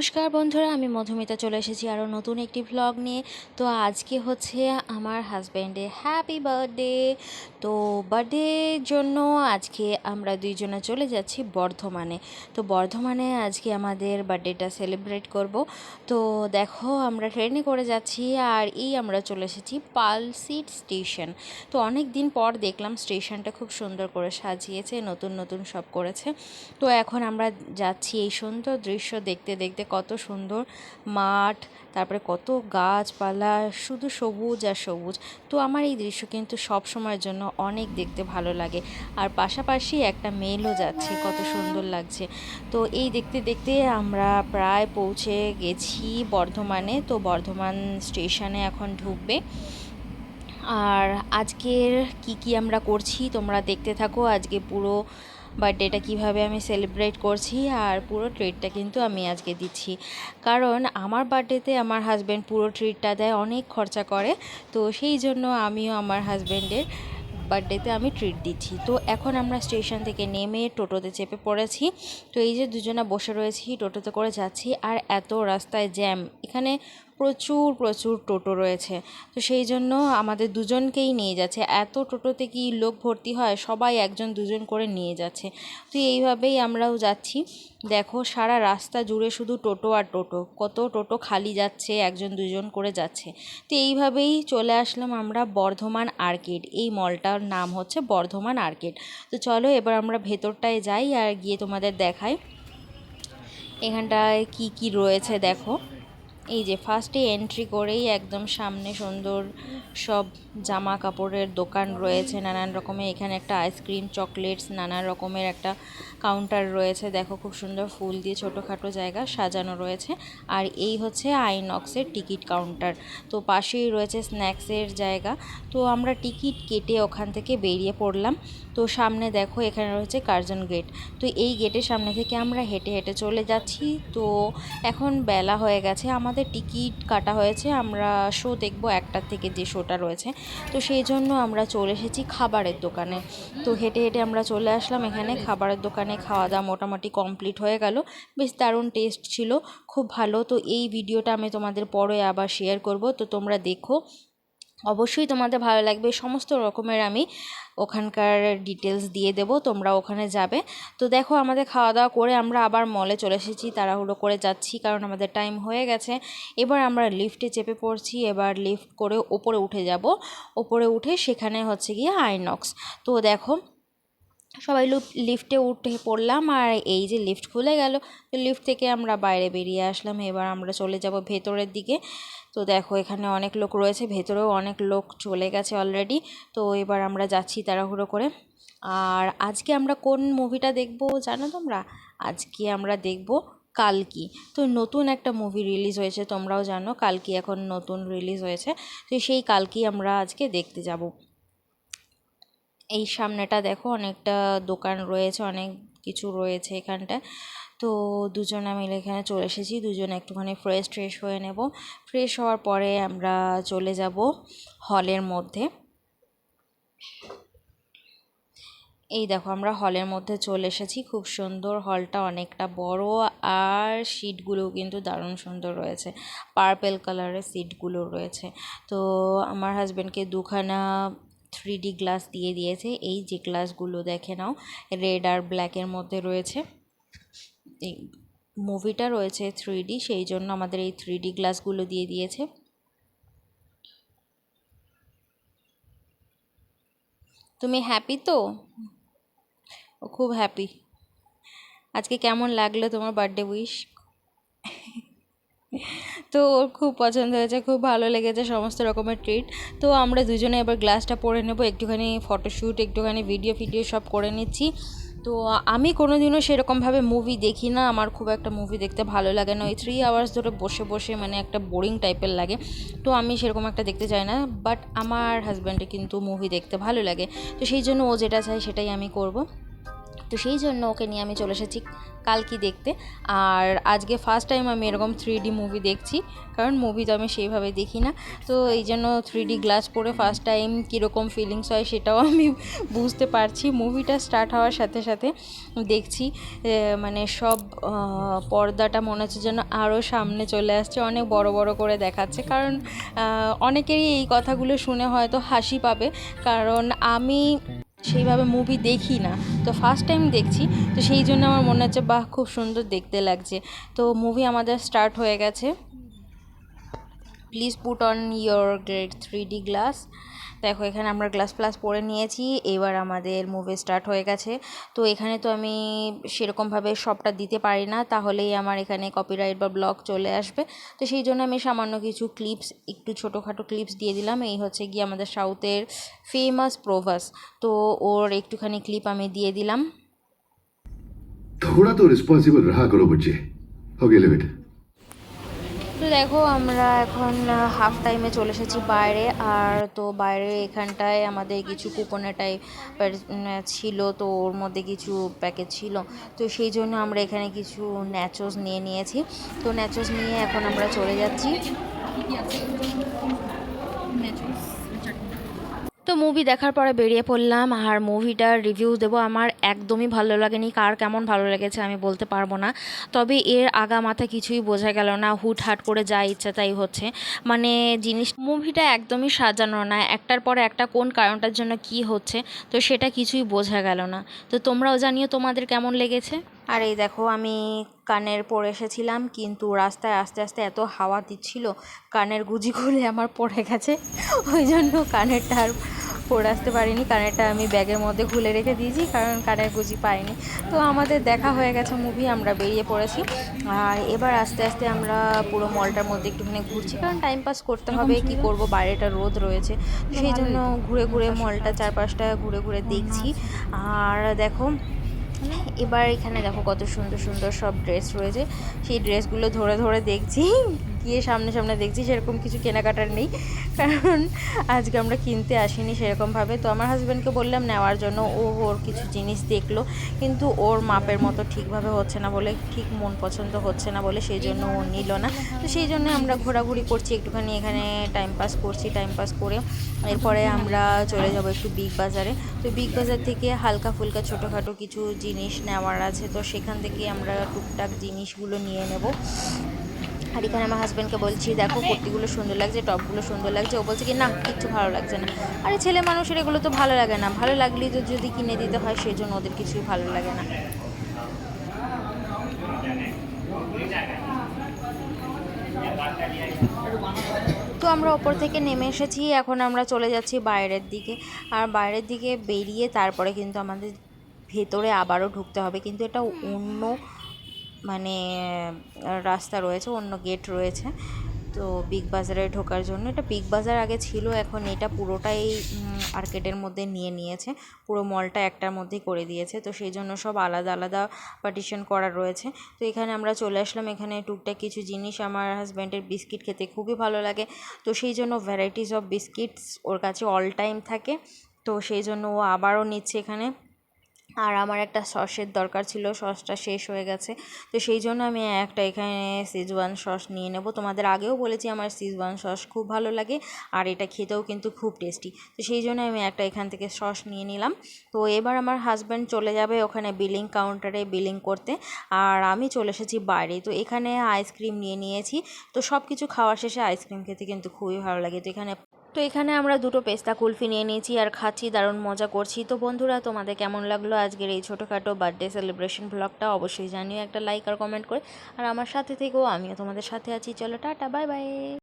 নমস্কার বন্ধুরা, আমি মধুমিতা চলে এসেছি আরও নতুন একটি ভ্লগ নিয়ে। তো আজকে হচ্ছে আমার হাজব্যান্ডের হ্যাপি বার্থডে তো বার্থডের জন্য আজকে আমরা দুইজনে চলে যাচ্ছি বর্ধমানে। তো বর্ধমানে আজকে আমাদের বার্থডেটা সেলিব্রেট করব। তো দেখো, আমরা ট্রেনে করে যাচ্ছি আর এই আমরা চলে এসেছি পালসিট স্টেশন তো অনেক দিন পর দেখলাম স্টেশনটা খুব সুন্দর করে সাজিয়েছে, নতুন নতুন সব করেছে। তো এখন আমরা যাচ্ছি এই সুন্দর দৃশ্য দেখতে দেখতে কত সুন্দর মাঠ, তারপরে কত গাছপালা, শুধু সবুজ আর সবুজ। তো আমার এই দৃশ্য কিন্তু সব সময়ের জন্য অনেক দেখতে ভালো লাগে। আর পাশাপাশি একটা মেলও যাচ্ছে, কত সুন্দর লাগছে। তো এই দেখতে দেখতে আমরা প্রায় পৌঁছে গেছি বর্ধমানে। তো বর্ধমান স্টেশনে এখন ঢুকবে। আর আজকের কি কি আমরা করছি তোমরা দেখতে থাকো। আজকে পুরো বার্থডেটা কীভাবে আমি সেলিব্রেট করছি আর পুরো ট্রিটটা কিন্তু আমি আজকে দিচ্ছি। কারণ আমার বার্থডেতে আমার হাজব্যান্ড পুরো ট্রিটটা দেয়, অনেক খরচা করে। তো সেই জন্য আমিও আমার হাজব্যান্ডের বার্থডেতে আমি ট্রিট দিচ্ছি। তো এখন আমরা স্টেশন থেকে নেমে টোটোতে চেপে পড়েছি। তো এই যে দুজনে বসে রয়েছি, টোটোতে করে যাচ্ছি। আর এত রাস্তায় জ্যাম। এখানে প্রচুর প্রচুর টোটো রয়েছে। তো সেই জন্য আমাদের দুজনকেই নিয়ে যাচ্ছে। এত টোটোতে কি লোক ভর্তি হয়? সবাই একজন, দুজন করে নিয়ে যাচ্ছে। তো এইভাবেই আমরাও যাচ্ছি। দেখো, সারা রাস্তা জুড়ে শুধু টোটো আর টোটো। কত টোটো খালি যাচ্ছে, একজন, দুজন করে যাচ্ছে। তো এইভাবেই চলে আসলাম আমরা বর্ধমান আর্কেড। এই মলটার নাম হচ্ছে বর্ধমান আর্কেড। তো চলো, এবার আমরা ভেতরটায় যাই আর গিয়ে তোমাদের দেখাই। এখানটায় কি কি রয়েছে, দেখো। এই যে ফার্স্টে এন্ট্রি করেই একদম সামনে সুন্দর সব জামা কাপড়ের দোকান রয়েছে, নানান রকমের। এখানে একটা আইসক্রিম চকলেটস নানান রকমের একটা কাউন্টার রয়েছে। দেখো খুব সুন্দর ফুল দিয়ে ছোটোখাটো জায়গা সাজানো রয়েছে। আর এই হচ্ছে আইনক্সের টিকিট কাউন্টার তো পাশেই রয়েছে স্ন্যাক্সের জায়গা। তো আমরা টিকিট কেটে ওখান থেকে বেরিয়ে পড়লাম। তো সামনে দেখো এখানে রয়েছে কার্জন গেট তো এই গেটের সামনে থেকে আমরা হেঁটে হেঁটে চলে যাচ্ছি। তো এখন বেলা হয়ে গেছে। আমাদের টিকিট কাটা হয়েছে, আমরা শো দেখব একটার থেকে যে শোটা রয়েছে। তো সেই জন্য আমরা চলে এসেছি খাবারের দোকানে। তো হেঁটে হেঁটে আমরা চলে আসলাম এখানে, খাবারের দোকানে খাওয়া দাওয়া মোটামুটি কমপ্লিট হয়ে গেল। বেশ দারুণ টেস্ট ছিল, খুব ভালো। তো এই ভিডিওটা আমি তোমাদের পরে আবার শেয়ার করব। তো তোমরা দেখো অবশ্যই তোমাদের ভালো লাগবে। সমস্ত রকমের আমি ওখানকার ডিটেলস দিয়ে দেব, তোমরা ওখানে যাবে। তো দেখো আমাদের খাওয়া দাওয়া করে আমরা আবার মলে চলে এসেছি, তাড়াহুড়ো করে যাচ্ছি কারণ আমাদের টাইম হয়ে গেছে। এবার আমরা লিফটে চেপে পড়ছি, এবার লিফট করে ওপরে উঠে যাব। ওপরে উঠে সেখানে হচ্ছে গিয়ে আইনক্স তো দেখো সবাই লিফটে উঠে পড়লাম আর এই যে লিফট খুলে গেল, তো লিফট থেকে আমরা বাইরে বেরিয়ে আসলাম। এবার আমরা চলে যাব ভেতরের দিকে। তো দেখো এখানে অনেক লোক রয়েছে, ভেতরেও অনেক লোক চলে গেছে অলরেডি তো এবার আমরা যাচ্ছি তাড়াহুড়ো করে। আর আজকে আমরা কোন মুভিটা দেখব জানো তোমরা? আজকে আমরা দেখব কালকি। তো নতুন একটা মুভি রিলিজ হয়েছে, তোমরাও জানো কালকি এখন নতুন রিলিজ হয়েছে। তো সেই কালকি আমরা আজকে দেখতে যাব। এই সামনেটা দেখো, অনেকটা দোকান রয়েছে, অনেক কিছু রয়েছে এখানটায় তো দুজনে মিলে এখানে চলে এসেছি, দুজনে একটুখানি ফ্রেশ ট্রেশ হয়ে নেব। ফ্রেশ হওয়ার পরে আমরা চলে যাব হলের মধ্যে। এই দেখো, আমরা হলের মধ্যে চলে এসেছি। খুব সুন্দর হলটা, অনেকটা বড়, আর সিটগুলোও কিন্তু দারুণ সুন্দর রয়েছে। পার্পেল কালারের সিটগুলো রয়েছে। তো আমার হাজব্যান্ডকে দুখানা থ্রি ডি গ্লাস দিয়ে দিয়েছে। এই যে গ্লাসগুলো দেখে নাও, রেড আর ব্ল্যাকের মধ্যে রয়েছে। এই মুভিটা রয়েছে থ্রি ডি সেই জন্য আমাদের এই থ্রি ডি গ্লাসগুলো দিয়ে দিয়েছে। তুমি হ্যাপি তো? ও খুব হ্যাপি আজকে কেমন লাগল তোমার বার্থডে উইশ তো ওর খুব পছন্দ হয়েছে, খুব ভালো লেগেছে সমস্ত রকমের ট্রিট তো আমরা দুজনে এবার গ্লাসটা পরে নেব, একটুখানি ফটোশ্যুট একটুখানি ভিডিও ফিডিও সব করে নিচ্ছি। তো আমি কোনো দিনও সেরকমভাবে মুভি দেখি না, আমার খুব একটা মুভি দেখতে ভালো লাগে না। ওই থ্রি আওয়ার্স ধরে বসে বসে মানে একটা বোরিং টাইপের লাগে। তো আমি সেরকম একটা দেখতে চাই না বাট আমার হাজব্যান্ডে কিন্তু মুভি দেখতে ভালো লাগে। তো সেই জন্য ও যেটা চায় সেটাই আমি করব। তো সেই জন্য ওকে নিয়ে আমি চলে এসেছি কালকি দেখতে। আর আজকে ফার্স্ট টাইম আমি এরকম থ্রি ডি মুভি দেখছি, কারণ মুভি তো আমি সেইভাবে দেখি না। তো এই জন্য থ্রি ডি গ্লাস পরে ফার্স্ট টাইম কীরকম ফিলিংস হয় সেটাও আমি বুঝতে পারছি। মুভিটা স্টার্ট হওয়ার সাথে সাথে দেখছি মানে সব পর্দাটা মনে হচ্ছে যেন আরও সামনে চলে আসছে, অনেক বড় বড় করে দেখাচ্ছে। কারণ অনেকেরই এই কথাগুলো শুনে হয়তো হাসি পাবে, কারণ আমি সেইভাবে মুভি দেখি না। তো ফার্স্ট টাইম দেখছি, তো সেই জন্য আমার মনে হচ্ছে, বাহ, খুব সুন্দর দেখতে লাগছে। তো মুভি আমাদের স্টার্ট হয়ে গেছে। Please put on your grade three D glass দেখো এখানে আমরা গ্লাস প্লাস পরে নিয়েছি এবার আমাদের মুভি স্টার্ট হয়ে গেছে তো এখানে তো আমি সেরকমভাবে সবটা দিতে পারি না তাহলেই আমার এখানে কপিরাইট বা ব্লগ চলে আসবে তো সেই জন্য আমি সামান্য কিছু ক্লিপস একটু ছোটোখাটো ক্লিপস দিয়ে দিলাম এই হচ্ছে গিয়ে আমাদের সাউথের ফেমাস প্রভাস তো ওর একটুখানি ক্লিপ আমি দিয়ে দিলাম थोड़ा तो रिस्पॉन्सिबल रहा करो बच्चे ओके लिव इट তো দেখো, আমরা এখন হাফ টাইমে চলে এসেছি বাইরে। আর তো বাইরে এখানটায় আমাদের কিছু কুপনের টাইপ ছিল, তো ওর মধ্যে কিছু প্যাকেজ ছিল। তো সেই জন্য আমরা এখানে কিছু ন্যাচোস নিয়ে নিয়েছি। তো ন্যাচোস নিয়ে এখন আমরা চলে যাচ্ছি। তো মুভি দেখার পরে বেরিয়ে পড়লাম, আর মুভিটার রিভিউ দেবো। আমার একদমই ভালো লাগেনি, কার কেমন ভালো লেগেছে আমি বলতে পারব না। তবে এর আগা মাথা কিছুই বোঝা গেল না হুট হাট করে যা ইচ্ছা তাই হচ্ছে। মানে জিনিস মুভিটা একদমই সাজানো না, একটার পরে একটা কোন কারণটার জন্য কি হচ্ছে, তো সেটা কিছুই বোঝা গেল না। তো তোমরাও জানিও তোমাদের কেমন লেগেছে। আর এই দেখো আমি কানের পরে এসেছিলাম, কিন্তু রাস্তায় আস্তে আস্তে এত হাওয়া দিচ্ছিল, কানের গুজি খুলে আমার পড়ে গেছে। ওই জন্য কানেরটা আর পরে আসতে পারিনি। কানেরটা আমি ব্যাগের মধ্যে খুলে রেখে দিয়েছি, কারণ কানের গুজি পাইনি। তো আমাদের দেখা হয়ে গেছে মুভি আমরা বেরিয়ে পড়েছি। আর এবার আস্তে আস্তে আমরা পুরো মলটার মধ্যে একটুখানি ঘুরছি, কারণ টাইম পাস করতে হবে, কি করব? বাইরেটা রোদ রয়েছে। সেই জন্য ঘুরে ঘুরে মলটা চারপাশটা ঘুরে ঘুরে দেখছি। আর দেখো এবার এখানে দেখো কত সুন্দর সুন্দর সব ড্রেস রয়েছে। সেই ড্রেসগুলো ধরে ধরে দেখছি। গিয়ে সামনে সামনে দেখছি সেরকম কিছু কেনাকাটার নেই। কারণ আজকে আমরা কিনতে আসিনি সেরকমভাবে। তো আমার হাজব্যান্ডকে বললাম নেওয়ার জন্য, ও ওর কিছু জিনিস দেখল, কিন্তু ওর মাপের মতো ঠিকভাবে হচ্ছে না বলে, ঠিক মন পছন্দ হচ্ছে না বলে সেই জন্য ও নিল না। তো সেই জন্য আমরা ঘোরাঘুরি করছি, একটুখানি এখানে টাইম পাস করছি টাইম পাস করে। এরপরে আমরা চলে যাব একটু বিগ বাজারে তো বিগ বাজার থেকে হালকা ফুলকা ছোটোখাটো কিছু জিনিস নেওয়ার আছে। তো সেখান থেকে আমরা টুকটাক জিনিসগুলো নিয়ে নেব। আর এখানে আমার হাজব্যান্ডকে বলছি দেখো কুর্তিগুলো সুন্দর লাগছে টপগুলো সুন্দর লাগছে। ও বলছে কি না কিচ্ছু ভালো লাগছে না। আরে ছেলে মানুষের এগুলো তো ভালো লাগে না। ভালো লাগলেই তো যদি কিনে দিতে হয় সেই জন্য ওদের কিছুই ভালো লাগে না। তো আমরা ওপর থেকে নেমে এসেছি এখন আমরা চলে যাচ্ছি বাইরের দিকে। আর বাইরের দিকে বেরিয়ে তারপরে কিন্তু আমাদের ভেতরে আবারও ঢুকতে হবে। কিন্তু এটা অন্য মানে রাস্তা রয়েছে, অন্য গেট রয়েছে। তো বিগ বাজারে ঢোকার জন্য, এটা বিগ বাজার আগে ছিল, এখন এটা পুরোটাই আর্কেডের মধ্যে নিয়ে নিয়েছে। পুরো মলটা একটার মধ্যেই করে দিয়েছে, তো সেই জন্য সব আলাদা আলাদা পার্টিশন করা রয়েছে। তো এখানে আমরা চলে আসলাম, এখানে টুকটাক কিছু জিনিস। আমার হাজব্যান্ডের বিস্কিট খেতে খুবই ভালো লাগে। তো সেই জন্য ভ্যারাইটিস অফ বিস্কিটস ওর কাছে অল টাইম থাকে। তো সেই জন্য ও আবারও নিচ্ছে এখানে। আর আমার একটা সসের দরকার ছিল, সসটা শেষ হয়ে গেছে। তো সেই জন্য আমি একটা এখানে সিজওয়ান সস নিয়ে নেব। তোমাদের আগেও বলেছি আমার সিজওয়ান সস খুব ভালো লাগে আর এটা খেতেও কিন্তু খুব টেস্টি। তো সেই জন্য আমি একটা এখান থেকে সস নিয়ে নিলাম। তো এবার আমার হাজব্যান্ড চলে যাবে ওখানে বিলিং কাউন্টারে বিলিং করতে আর আমি চলে এসেছি বাইরে। তো এখানে আইসক্রিম নিয়ে নিয়েছি। তো সব কিছু খাওয়ার শেষে আইসক্রিম খেতে কিন্তু খুবই ভালো লাগে। তো এখানে তো এখানে আমরা দুটো পেস্তা কুলফি নিয়ে নিয়েছি আর খাচ্ছি, দারুণ মজা করছি। তো বন্ধুরা, তোমাদের কেমন লাগল আজকের এই ছোটোখাটো বার্থডে সেলিব্রেশন ব্লগটা অবশ্যই জানিও একটা লাইক আর কমেন্ট করে। আর আমার সাথে থেকেও আমিও তোমাদের সাথে আছি। চলো, টাটা বাই বাই